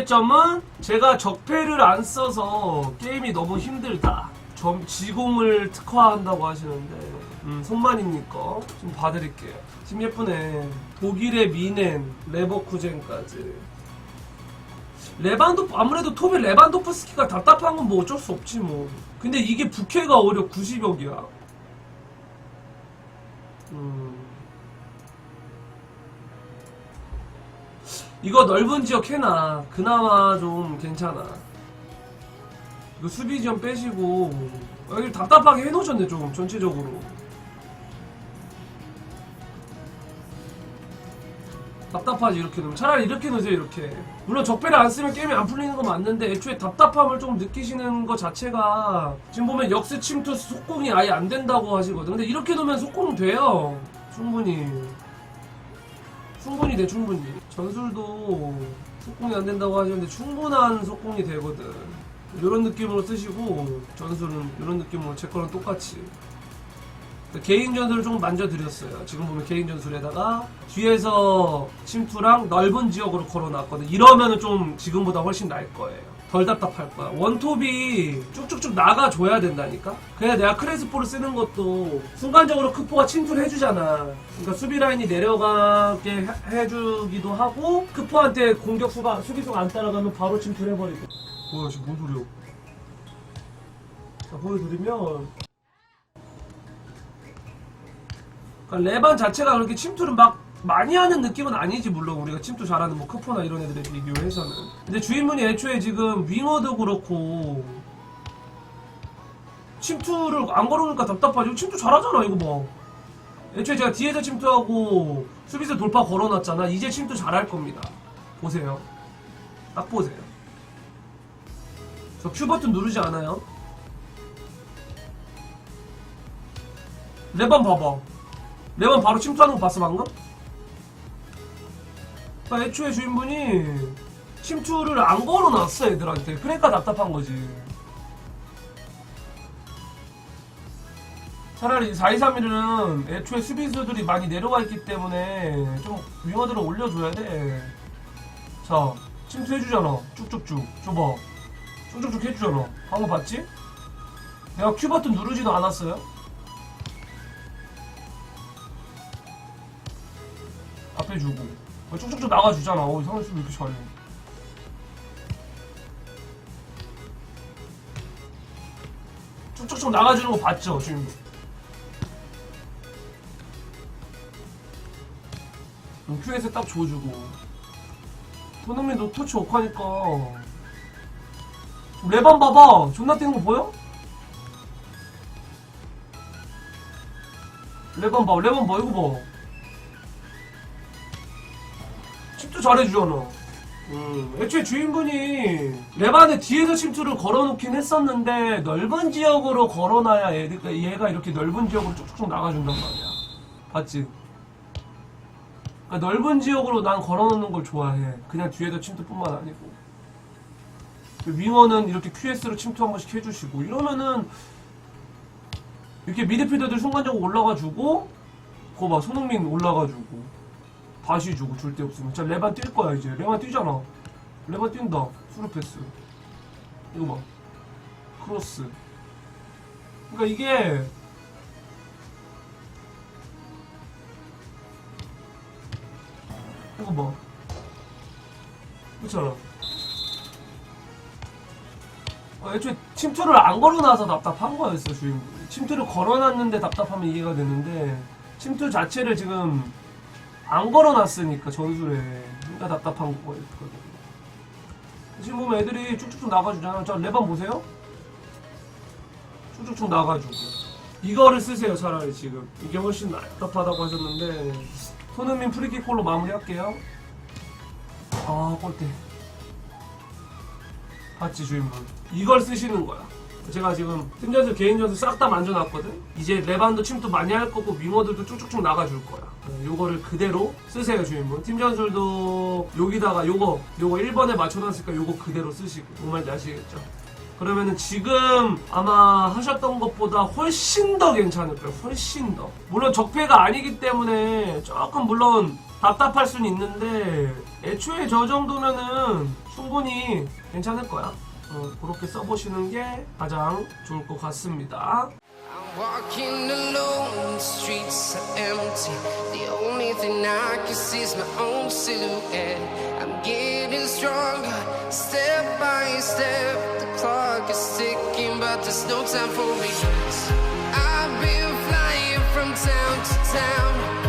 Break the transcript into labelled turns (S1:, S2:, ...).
S1: 문제점은 제가 적폐를 안 써서 게임이 너무 힘들다. 점 지공을 특화한다고 하시는데 음, 손만입니까? 좀 봐드릴게요. 지금 예쁘네. 독일의 미넨, 레버쿠젠까지. 레반도 아무래도 톱에 레반도프스키가 답답한 건 뭐 어쩔 수 없지 뭐. 근데 이게 부캐가 오히려 90억이야. 음. 이거 넓은 지역 해놔. 그나마 좀 괜찮아. 이거 수비 지점 빼시고 여기 답답하게 해놓으셨네 좀 전체적으로. 답답하지 이렇게 놓으면 차라리 이렇게 놓으세요 이렇게 물론 적배를 안 쓰면 게임이 안 풀리는 건 맞는데 애초에 답답함을 좀 느끼시는 것 자체가 지금 보면 역스 침투 속공이 아예 안 된다고 하시거든 근데 이렇게 놓으면 속공 돼요 충분히 충분히 돼 충분히 전술도 속공이 안 된다고 하시는데 충분한 속공이 되거든 이런 느낌으로 쓰시고 전술은 이런 느낌으로 제 거랑 똑같이 개인 전술을 조금 만져드렸어요. 지금 보면 개인 전술에다가 뒤에서 침투랑 넓은 지역으로 걸어놨거든. 이러면은 좀 지금보다 훨씬 나을 거예요. 덜 답답할 거야. 원톱이 쭉쭉쭉 나가줘야 된다니까? 그래야 내가 크레스포를 쓰는 것도 순간적으로 크포가 침투를 해주잖아. 그러니까 수비 라인이 내려가게 해- 해주기도 하고 크포한테 공격수가 수비수가 안 따라가면 바로 침투를 해버리고. 뭐야 지금 뭔 소리야? 자 보여드리면 그러니까 레반 자체가 그렇게 침투를 막 많이 하는 느낌은 아니지 물론. 우리가 침투 잘하는 뭐 크포나 이런 애들에 비교해서는. 근데 주인분이 애초에 지금 윙어도 그렇고 침투를 안 걸어놓으니까 답답하지. 침투 잘하잖아 이거 뭐. 애초에 제가 뒤에서 침투하고 수비수 돌파 걸어놨잖아. 이제 침투 잘할 겁니다. 보세요. 딱 보세요. 저 Q 버튼 누르지 않아요? 레반 봐봐. 레반 바로 침투하는 거 봤어 방금? 그러니까 애초에 주인분이 침투를 안 걸어놨어 애들한테. 그러니까 답답한 거지. 차라리 4231은 애초에 수비수들이 많이 내려가 있기 때문에 좀 윙어들을 올려줘야 돼자 침투해주잖아. 쭉쭉쭉. 줘봐. 쭉쭉쭉 해주잖아. 방금 봤지? 내가 큐 버튼 누르지도 않았어요? 앞에 주고. 어, 쭉쭉쭉 나가주잖아. 어 이상한 수비 이렇게 잘해. 쭉쭉쭉 나가주는 거 봤죠 지금? 음, 큐에서 딱 줘주고. 손흥민도 터치 억하니까. 레반 봐봐. 존나 뛰는 거 보여? 레반 봐 레반 봐 이거 봐 잘해주잖아. 음, 애초에 주인분이 레반의 뒤에서 침투를 걸어놓긴 했었는데 넓은 지역으로 걸어놔야 얘가, 얘가 이렇게 넓은 지역으로 쭉쭉쭉 나가준단 말이야. 봤지? 그러니까 넓은 지역으로 난 걸어놓는 걸 좋아해. 그냥 뒤에도 침투뿐만 아니고. 윙어는 이렇게 QS로 침투 한 번씩 해주시고 이러면은 이렇게 미드필더들 순간적으로 올라가주고 그거 봐 손흥민 올라가주고 다시 주고 줄 데 없으면. 진짜 레반 뛸 거야 이제. 레반 뛰잖아. 레반 뛴다. 수루 패스. 이거 봐. 크로스. 그러니까 이게 이거 봐. 그렇잖아. 어, 애초에 침투를 안 걸어놔서 답답한 거였어 주인공이. 침투를 걸어놨는데 답답하면 이해가 되는데 침투 자체를 지금 안 걸어놨으니까 전술에. 그러니까 답답한 거였거든 지금 보면 애들이 쭉쭉쭉 나가주잖아 저 레반 보세요. 쭉쭉쭉 나가주고. 이거를 쓰세요 차라리 지금. 이게 훨씬 답답하다고 하셨는데. 손흥민 프리킥 골로 마무리할게요. 아 골대. 봤지 주인분. 이걸 쓰시는 거야 제가 지금 팀 전술 개인 전술 싹 다 만져놨거든? 이제 레반도 침투 많이 할 거고 윙어들도 쭉쭉쭉 나가줄 거야. 네, 요거를 그대로 쓰세요 주인분. 팀 전술도 여기다가 요거 요거 1번에 맞춰놨으니까 요거 그대로 쓰시고. 뭔 말인지 아시겠죠? 그러면은 지금 아마 하셨던 것보다 훨씬 더 괜찮을 거예요. 훨씬 더. 물론 적폐가 아니기 때문에 조금 물론 답답할 순 있는데 애초에 저 정도면은 충분히 괜찮을 거야. 어, 그렇게 써보시는 게 가장 좋을 것 같습니다.
S2: Walking alone, the streets are empty. The only thing I can see is my own silhouette. I'm getting stronger, step by step. The clock is ticking, but there's no time for regrets. I've been flying from town to town.